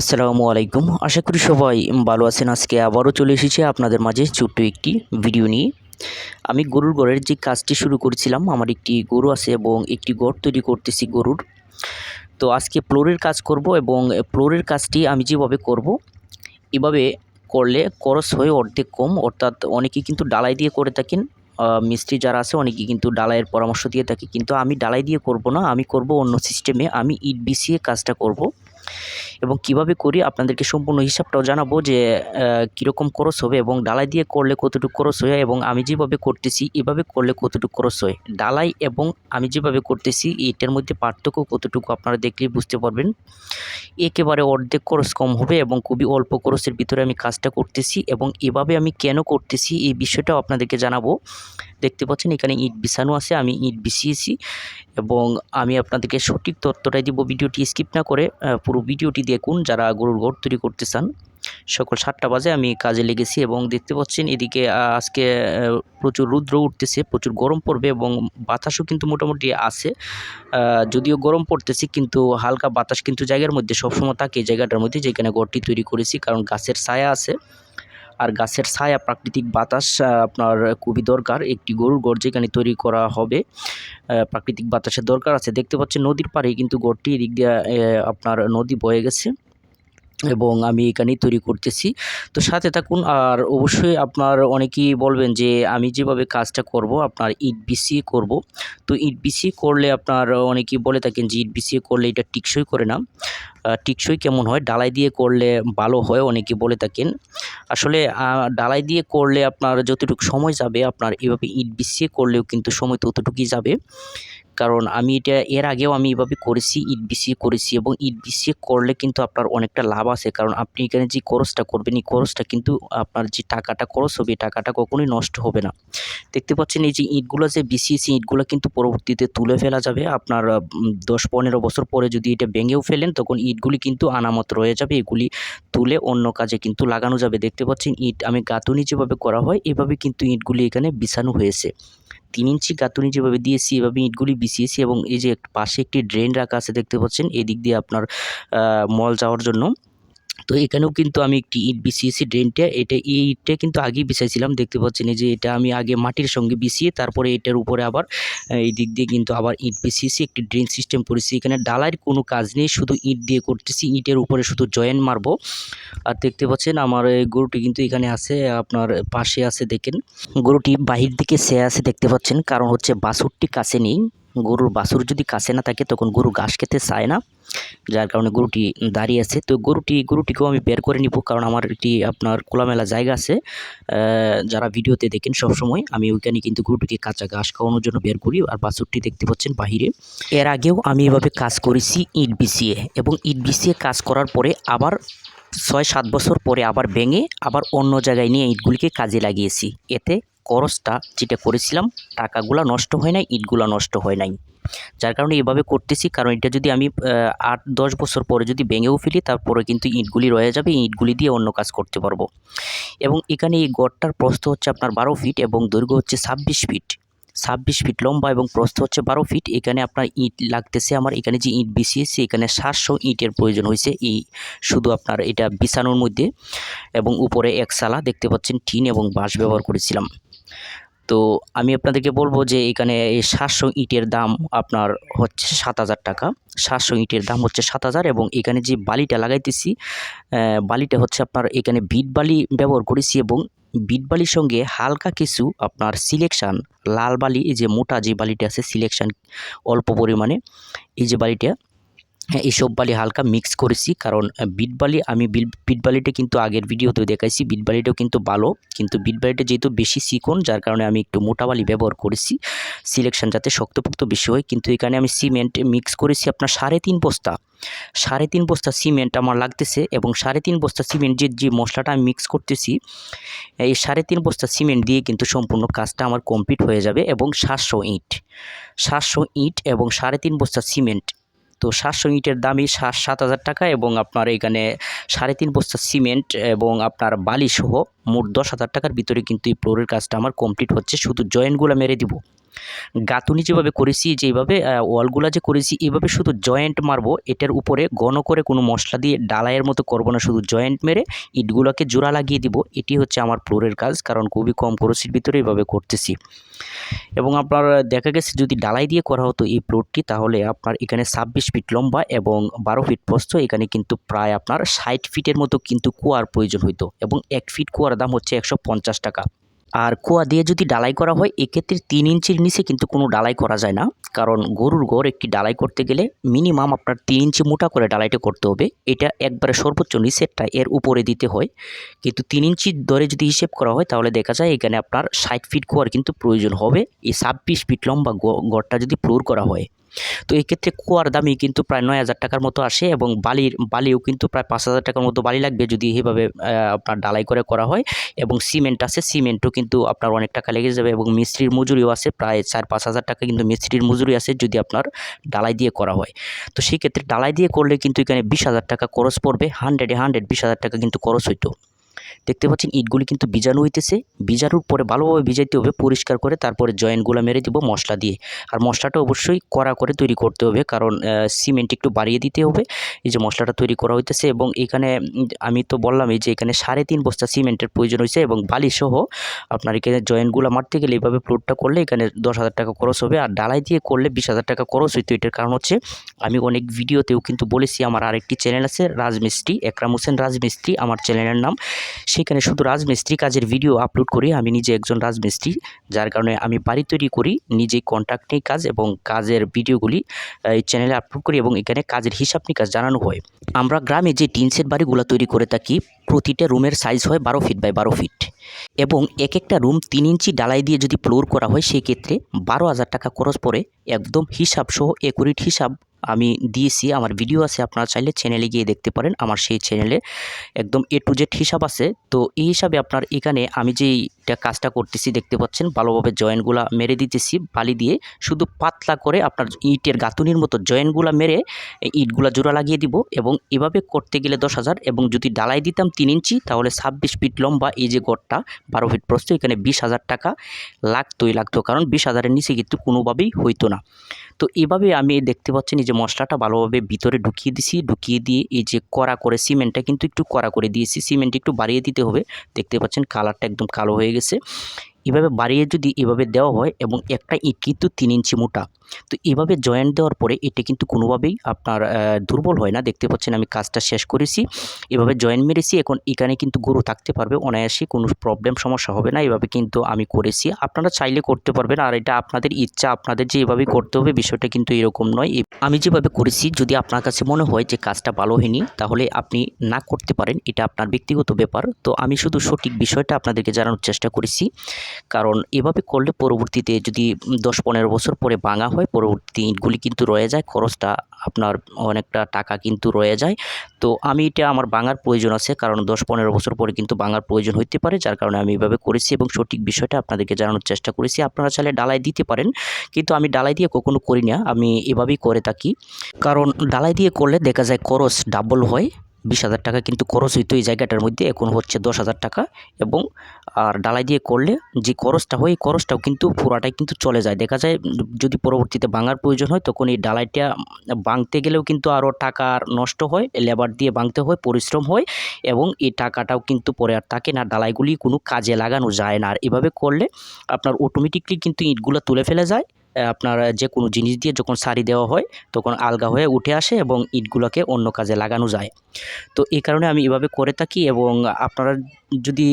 আসসালামু আলাইকুম। আশা করি সবাই ভালো আছেন। আজকে আবারও চলে এসেছি আপনাদের মাঝে ছোট্ট একটি ভিডিও নিয়ে। আমি গরুর ঘরের যে কাজটি শুরু করেছিলাম, আমার একটি গরু আছে এবং একটি ঘর তৈরি করতেছি গরুর। তো আজকে ফ্লোরের কাজ করব এবং ফ্লোরের কাজটি আমি যেভাবে করব, এভাবে করলে খরচ হয়ে অর্ধেক কম। অর্থাৎ অনেকেই কিন্তু ডালাই দিয়ে করে থাকেন। মিস্ত্রি যারা আছে অনেকেই কিন্তু ডালাইয়ের পরামর্শ দিয়ে থাকে। কিন্তু আমি ডালাই দিয়ে করব না, আমি করব অন্য সিস্টেমে আমি ইট বিছিয়ে কাজটা করব। এবং কীভাবে করি আপনাদেরকে সম্পূর্ণ হিসাবটাও জানাব যে কীরকম খরচ হবে এবং ডালাই দিয়ে করলে কতটুকু খরচ হয় এবং আমি যেভাবে করতেছি, এভাবে করলে কতটুকু খরচ হয়। ডালাই এবং আমি যেভাবে করতেছি, এটার মধ্যে পার্থক্য কতটুকু আপনারা দেখলেই বুঝতে পারবেন। একেবারে অর্ধেক খরচ কম হবে এবং খুবই অল্প খরচের ভিতরে আমি কাজটা করতেছি এবং এভাবে আমি কেন করতেছি, এই বিষয়টাও আপনাদেরকে জানাব। দেখতে পাচ্ছেন এখানে ইট বিছানো আছে, আমি ইট বিছিয়েছি এবং আমি আপনাদেরকে সঠিক তথ্যটাই দিব, ভিডিওটি স্কিপ না করে পুরো ভিডিওটি দেখুন যারা গরুর ঘর তৈরি করতে চান। সকাল সাতটা বাজে আমি কাজে লেগেছি এবং দেখতে পাচ্ছেন এদিকে আজকে প্রচুর রুদ্র উঠতেছে, প্রচুর গরম পড়বে এবং বাতাসও কিন্তু মোটামুটি আছে। যদিও গরম পড়তেছে কিন্তু হালকা বাতাস কিন্তু জায়গার মধ্যে সবসময় থাকে জায়গাটার মধ্যে যেখানে ঘরটি তৈরি করেছি, কারণ গাছের ছায়া আছে। আর গাছের ছায়া, প্রাকৃতিক বাতাস আপনার খুবই দরকার। একটি গরুর গড় যেখানে তৈরি করা হবে প্রাকৃতিক বাতাসের দরকার আছে। দেখতে পাচ্ছেন নদীর পাড়ে কিন্তু গড়টি, এদিক দিয়ে আপনার নদী বয়ে গেছে। এবং আমি এখানেই তৈরি করতেছি। তো সাথে থাকুন, আর অবশ্যই আপনার অনেকেই বলবেন যে, আমি যেভাবে কাজটা করব, আপনার ইট বিছিয়ে করব। তো ইট বিছিয়ে করলে আপনার অনেকেই বলে থাকেন যে, ইট বিছিয়ে করলে এটা টিকসই করে না। টিকসই কেমন হয়? ডালাই দিয়ে করলে ভালো হয় অনেকে বলে থাকেন। আসলে ডালাই দিয়ে করলে আপনার যতটুকু সময় যাবে, আপনার এভাবে ইট বিছিয়ে করলেও কিন্তু সময় ততটুকুই যাবে। কারণ আমি এটা এর আগেও আমি এভাবে করেছি ইট বিছিয়ে করেছি এবং ইট বিছিয়ে করলে কিন্তু আপনার অনেকটা লাভ আছে। কারণ আপনি এখানে যে খরচটা করবেন, এই খরচটা কিন্তু আপনার যে টাকাটা খরচ হবে, এই টাকাটা কখনোই নষ্ট হবে না। দেখতে পাচ্ছেন এই যে ইটগুলো যে বিছিয়েছি ইটগুলো কিন্তু পরবর্তীতে তুলে ফেলা যাবে। আপনার দশ পনেরো বছর পরে যদি এটা ভেঙেও ফেলেন, তখন ইটগুলি কিন্তু আনামত রয়ে যাবে। এগুলি তুলে অন্য কাজে কিন্তু লাগানো যাবে। দেখতে পাচ্ছেন ইট আমি গাঁথুনি যেভাবে করা হয়, এভাবে কিন্তু ইটগুলি এখানে বিছানো হয়েছে। তিন ইঞ্চি, গাঁথুনি যেভাবে দিয়েছি, এভাবে ইটগুলি বিছিয়েছি এবং এই যে পাশে একটি ড্রেন রাখা আছে, দেখতে পাচ্ছেন, এদিক দিয়ে আপনার মল যাওয়ার জন্য। তো এখানেও কিন্তু আমি একটি ইট বিছিয়েছি ড্রেনটা। এটা এই ইটটা কিন্তু আগেই বিছাইছিলাম, দেখতে পাচ্ছেন যে এটা আমি আগে মাটির সঙ্গে বিছিয়ে তারপরে এটার উপরে আবার এই দিক দিয়ে কিন্তু আবার ইট বিছিয়েছি, একটি ড্রেন সিস্টেম করেছি। এখানে ডালার কোনো কাজ নেই, শুধু ইট দিয়ে করতেছি, ইটের উপরে শুধু জয়েন্ট মারবো। আর দেখতে পাচ্ছেন আমার এই গরুটি কিন্তু এখানে আছে, আপনার পাশে আছে, দেখেন। গরুটি বাহির দিকে সে আছে, দেখতে পাচ্ছেন, কারণ হচ্ছে বাছুরটি কাছে নেই। গরুর বাছুর যদি কাছে না থাকে, তখন গরু ঘাস খেতে চায় না। যার কারণে গরুটি দাঁড়িয়ে আছে। তো গরুটি, গরুটিকেও আমি বের করে নিব, কারণ আমার একটি, আপনার খোলামেলা জায়গা আছে। যারা ভিডিওতে দেখেন সবসময়, আমি ওইখানে কিন্তু গরুটিকে কাঁচা ঘাস খাওয়ানোর জন্য বের করি আর বাছুরটি দেখতে পাচ্ছেন বাহিরে। এর আগেও আমি এভাবে কাজ করেছি ইট বিছিয়ে এবং ইট বিছিয়ে কাজ করার পরে আবার ছয় সাত বছর পরে আবার ভেঙে আবার অন্য জায়গায় নিয়ে ইটগুলিকে কাজে লাগিয়েছি। এতে খরচটা যেটা করেছিলাম, টাকাগুলো নষ্ট হয় নাই, ইটগুলো নষ্ট হয় নাই। যার কারণে এভাবে করতেছি, কারণ এটা যদি আমি আট, দশ বছর পরে যদি ভেঙেও ফেলি, তারপরে কিন্তু ইটগুলি রয়ে যাবে, ইটগুলি দিয়ে অন্য কাজ করতে পারব। এবং এখানে এই গড়টার প্রস্থ হচ্ছে আপনার বারো ফিট এবং দৈর্ঘ্য হচ্ছে ছাব্বিশ ফিট। ছাব্বিশ ফিট লম্বা এবং প্রস্থ হচ্ছে বারো ফিট। এখানে আপনার ইট লাগতেছে আমার, এখানে যে ইট বিছিয়েছি, এখানে সাতশো ইটের প্রয়োজন হয়েছে। এই শুধু আপনার এটা বিছানোর মধ্যে এবং উপরে এক সালা, দেখতে পাচ্ছেন টিন এবং বাঁশ ব্যবহার করেছিলাম। তো আমি আপনাদেরকে বলব যে এখানে এই সাতশো ইটের দাম আপনার হচ্ছে সাত হাজার টাকা। সাতশো ইটের দাম হচ্ছে সাত হাজার এবং এখানে যে বালিটা লাগাইতেছি বালিটা হচ্ছে আপনার এখানে বিট বালি ব্যবহার করেছি এবং বিট বালির সঙ্গে হালকা কিছু আপনার সিলেকশান, লাল বালি, এই যে মোটা যে বালিটা আছে সিলেকশান অল্প পরিমাণে, এই যে বালিটা হ্যাঁ এইসব বালি হালকা মিক্স করেছি। কারণ বিট বালি আমি বিল- বিট বালিটা কিন্তু আগের ভিডিওতেও দেখাইছি। বিট বালিটাও কিন্তু ভালো। কিন্তু বিট বালিটা যেহেতু বেশি চিকন, যার কারণে আমি একটু মোটা বালি ব্যবহার করেছি। সিলেকশন যাতে শক্তপোক্ত বেশি হয়। কিন্তু এখানে আমি সিমেন্ট মিক্স করেছি আপনার সাড়ে তিন বস্তা। সাড়ে তিন বস্তা সিমেন্ট আমার লাগতেছে এবং সাড়ে তিন বস্তা সিমেন্ট যে যে মশলাটা আমি মিক্স করতেছি, এই সাড়ে তিন বস্তা সিমেন্ট দিয়ে কিন্তু সম্পূর্ণ কাজটা আমার কমপ্লিট হয়ে যাবে এবং সাতশো ইট। সাতশো ইট এবং সাড়ে তিন বস্তা সিমেন্ট তো সাতশো ইটের দামই সাত হাজার টাকা এবং আপনার এখানে সাড়ে তিন বস্তা সিমেন্ট এবং আপনার বালিসহ মোট দশ হাজার টাকার ভিতরে কিন্তু এই ফ্লোরের কাজটা আমার কমপ্লিট হচ্ছে। শুধু জয়েন্টগুলো মেরে দিব। গাঁথুনি যেভাবে করেছি, যেভাবে ওয়ালগুলা যে করেছি, এভাবে শুধু জয়েন্ট মারবো। এটার উপরে ঘন করে কোনো মশলা দিয়ে ডালাইয়ের মতো করব না, শুধু জয়েন্ট মেরে ইটগুলোকে জোড়া লাগিয়ে দিব। এটি হচ্ছে আমার ফ্লোরের কাজ, কারণ খুবই কম খরচের ভিতরে এইভাবে করতেছি। এবং আপনার দেখা গেছে যদি ডালাই দিয়ে করা হতো এই প্লটটি তাহলে আপনার এখানে ছাব্বিশ ফিট লম্বা এবং বারো ফিট প্রস্থ, এখানে কিন্তু প্রায় আপনার ষাট ফিটের মতো কিন্তু কুয়ার প্রয়োজন হইতো এবং এক ফিট কুয়ার দাম হচ্ছে একশো পঞ্চাশ টাকা। আর কুয়া দিয়ে যদি ডালাই করা হয়, এক্ষেত্রে তিন ইঞ্চির নিচে কিন্তু কোনো ডালাই করা যায় না। কারণ গরুর গড় একটি ডালাই করতে গেলে মিনিমাম আপনার তিন ইঞ্চি মোটা করে ডালাইটা করতে হবে। এটা একবারে সর্বোচ্চ নিচেরটা এর উপরে দিতে হয়। কিন্তু তিন ইঞ্চি দরে যদি হিসেব করা হয়, তাহলে দেখা যায় এখানে আপনার ষাট ফিট কুয়ার কিন্তু প্রয়োজন হবে। এই ছাব্বিশ ফিট লম্বা গড়টা যদি ফ্লোর করা হয়। তো এক্ষেত্রে কুয়ার দামই কিন্তু প্রায় নয় হাজার টাকার মতো আসে এবং বালির, বালিও কিন্তু প্রায় পাঁচ হাজার টাকার মতো বালি লাগবে যদি এভাবে আপনার ডালাই করে করা হয় এবং সিমেন্ট আছে, সিমেন্টও কিন্তু আপনার অনেক টাকা লেগে যাবে এবং মিস্ত্রির মজুরিও আছে, প্রায় চার পাঁচ হাজার টাকা কিন্তু মিস্ত্রির মজুরি আছে যদি আপনার ডালাই দিয়ে করা হয়। তো সেই ক্ষেত্রে ডালাই দিয়ে করলে কিন্তু এখানে বিশ হাজার টাকা খরচ পড়বে হান্ড্রেডে হান্ড্রেড বিশ হাজার টাকা কিন্তু খরচ হইতো। দেখতে পাচ্ছেন, ইটগুলি কিন্তু বীজাণু হইতেছে। বীজাণুর পরে ভালোভাবে ভিজাইতে হবে, পরিষ্কার করে, তারপরে জয়েন্টগুলো মেরে দিব মশলা দিয়ে। আর মশলাটা অবশ্যই কড়া করে তৈরি করতে হবে, কারণ সিমেন্ট একটু বাড়িয়ে দিতে হবে। এই যে মশলাটা তৈরি করা হইতেছে এবং এখানে আমি তো বললামই যে এখানে সাড়ে তিন বস্তা সিমেন্টের প্রয়োজন হয়েছে এবং বালিসহ আপনার এখানে জয়েন্টগুলো মারতে গেলে এইভাবে প্লটটা করলে এখানে দশ হাজার টাকা খরচ হবে। আর ডালাই দিয়ে করলে বিশ হাজার টাকা খরচ হইতো, এটার কারণ হচ্ছে আমি অনেক ভিডিওতেও কিন্তু বলেছি, আমার আরেকটি চ্যানেল আছে রাজমিস্ত্রি, একরাম হোসেন রাজমিস্ত্রি, আমার চ্যানেলের নাম। সেখানে শুধু রাজমিস্ত্রি কাজের ভিডিও আপলোড করি, আমি নিজে একজন রাজমিস্ত্রি, যার কারণে আমি বাড়ি তৈরি করি নিজেই কন্ট্রাক্ট নিয়ে কাজ এবং কাজের ভিডিওগুলি এই চ্যানেলে আপলোড করি এবং এখানে কাজের হিসাব নিকাশ জানানো হয়। আমরা গ্রামে যে টিন সেট বাড়িগুলো তৈরি করে থাকি, প্রতিটা রুমের সাইজ হয় বারো ফিট বাই বারো ফিট এবং এক একটা রুম তিন ইঞ্চি ডালাই দিয়ে যদি ফ্লোর করা হয়, সেক্ষেত্রে বারো হাজার টাকা খরচ পড়ে, একদম হিসাব সহ একুরিট হিসাব আমি দিয়েছি, আমার ভিডিও আছে, আপনারা চাইলে চ্যানেলে গিয়ে দেখতে পারেন। আমার সেই চ্যানেলে একদম এ টু জেড হিসাব আছে। তো এই হিসাবে আপনার এখানে আমি যেই কাজটা করতেছি, দেখতে পাচ্ছেন, ভালোভাবে জয়েন্টগুলা মেরে দিতেছি, বালি দিয়ে। শুধু পাতলা করে আপনার ইটের গাঁথুনির মতো জয়েন্টগুলা মেরে ইটগুলা জোড়া লাগিয়ে দিব এবং এভাবে করতে গেলে দশ হাজার এবং যদি ডালাই দিতাম তিন ইঞ্চি, তাহলে ছাব্বিশ ফিট লম্বা এই যে গড়টা, বারো ফিট প্রস্ত এখানে বিশ হাজার টাকা লাগতোই লাগতো। কারণ বিশ হাজারের নিচে কিন্তু কোনোভাবেই হইতো না। তো এভাবে আমি দেখতে পাচ্ছেন যে মশলাটা ভালোভাবে ভিতরে ঢুকিয়ে দিছি, ঢুকিয়ে দিয়ে এই যে কড়া করে সিমেন্টটা কিন্তু একটু কড়া করে দিয়েছি। সিমেন্ট একটু বাড়িয়ে দিতে হবে। দেখতে পাচ্ছেন কালারটা একদম কালো হয়ে গেছে। এভাবে বাড়িয়ে যদি এভাবে দেওয়া হয় এবং একটা ইট কিন্তু তিন ইঞ্চি মোটা। তো এভাবে জয়েন্ট দেওয়ার পরে এটা কিন্তু কোনোভাবেই আপনার দুর্বল হয় না। দেখতে পাচ্ছেন আমি কাজটা শেষ করেছি। এভাবে জয়েন্ট মেরেছি। এখন এখানে কিন্তু গরু থাকতে পারবে। অনায়াসে কোনো প্রবলেম সমস্যা হবে না। এভাবে কিন্তু আমি করেছি। আপনারা চাইলে করতে পারবেন। আর এটা আপনাদের ইচ্ছা, আপনাদের যে এভাবে করতে হবে, বিষয়টা কিন্তু এরকম নয়। আমি যেভাবে করেছি, যদি আপনার কাছে মনে হয় যে কাজটা ভালো হয়নি, তাহলে আপনি না করতে পারেন। এটা আপনার ব্যক্তিগত ব্যাপার। তো আমি শুধু সঠিক বিষয়টা আপনাদেরকে জানানোর চেষ্টা করেছি। কারণ এভাবে করলে পরবর্তীতে যদি দশ পনেরো বছর পরে ভাঙা হয় পরবর্তী ইটগুলি কিন্তু রয়ে যায়, খরচটা আপনার অনেকটা টাকা কিন্তু রয়ে যায়। তো আমি এটা আমার বাঙার প্রয়োজন আছে, কারণ দশ পনেরো বছর পরে কিন্তু বাঙার প্রয়োজন হইতে পারে, যার কারণে আমি এভাবে করেছি এবং সঠিক বিষয়টা আপনাদেরকে জানানোর চেষ্টা করেছি। আপনারা চাইলে ডালাই দিতে পারেন, কিন্তু আমি ডালাই দিয়ে কখনো করি না, আমি এভাবেই করে থাকি। কারণ ডালাই দিয়ে করলে দেখা যায় খরচ ডাবল হয়। বিশ হাজার টাকা কিন্তু খরচ হইতো এই জায়গাটার মধ্যে। এখন হচ্ছে দশ হাজার টাকা এবং আর ডালাই দিয়ে করলে যে খরচটা হয়, এই খরচটাও কিন্তু পুরাটাই কিন্তু চলে যায়। দেখা যায় যদি পরবর্তীতে ভাঙার প্রয়োজন হয়, তখন এই ডালাইটা ভাঙতে গেলেও কিন্তু আরও টাকা নষ্ট হয়, লেবার দিয়ে ভাঙতে হয়, পরিশ্রম হয় এবং এই টাকাটাও কিন্তু পরে আর থাকে না। ডালাইগুলি কোনো কাজে লাগানো যায় না। আর এভাবে করলে আপনার অটোমেটিকলি কিন্তু ইটগুলো তুলে ফেলে যায়। আপনার যে কোনো জিনিস দিয়ে যখন সারি দেওয়া হয়, তখন আলগা হয়ে উঠে আসে এবং ইটগুলোকে অন্য কাজে লাগানো যায়। তো এই কারণে আমি এভাবে করে থাকি এবং আপনারা যদি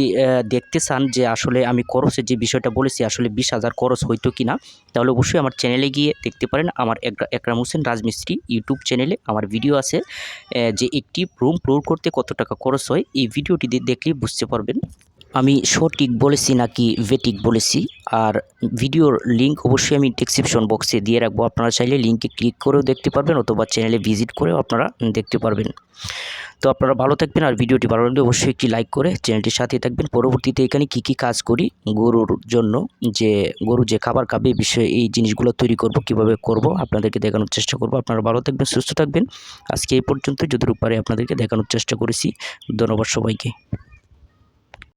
দেখতে চান যে আসলে আমি খরচের যে বিষয়টা বলেছি, আসলে বিশ হাজার খরচ হইতো কি না তাহলে অবশ্যই আমার চ্যানেলে গিয়ে দেখতে পারেন। আমার একরাম হোসেন রাজমিস্ত্রি ইউটিউব চ্যানেলে আমার ভিডিও আছে যে একটি রুম ফ্লোর করতে কত টাকা খরচ হয়, এই ভিডিওটি দেখলেই বুঝতে পারবেন। আমি সঠিক বলেছি নাকি ভেটিক বলেছি? আর ভিডিওর লিঙ্ক অবশ্যই আমি ডিসক্রিপশন বক্সে দিয়ে রাখব। আপনারা চাইলে লিঙ্কে ক্লিক করেও দেখতে পারবেন অথবা চ্যানেলে ভিজিট করেও আপনারা দেখতে পারবেন। তো আপনারা ভালো থাকবেন আর ভিডিওটি ভালো লাগলে অবশ্যই একটি লাইক করে চ্যানেলটির সাথে থাকবেন। পরবর্তীতে এখানে কি কি কাজ করি? গরুর জন্য যে, গরু যে খাবার খাবে এই বিষয়ে এই জিনিসগুলো তৈরি করব, কীভাবে করব, আপনাদেরকে দেখানোর চেষ্টা করব। আপনারা ভালো থাকবেন, সুস্থ থাকবেন। আজকে এই পর্যন্ত যতটুকু পারে আপনাদেরকে দেখানোর চেষ্টা করেছি। ধন্যবাদ সবাইকে।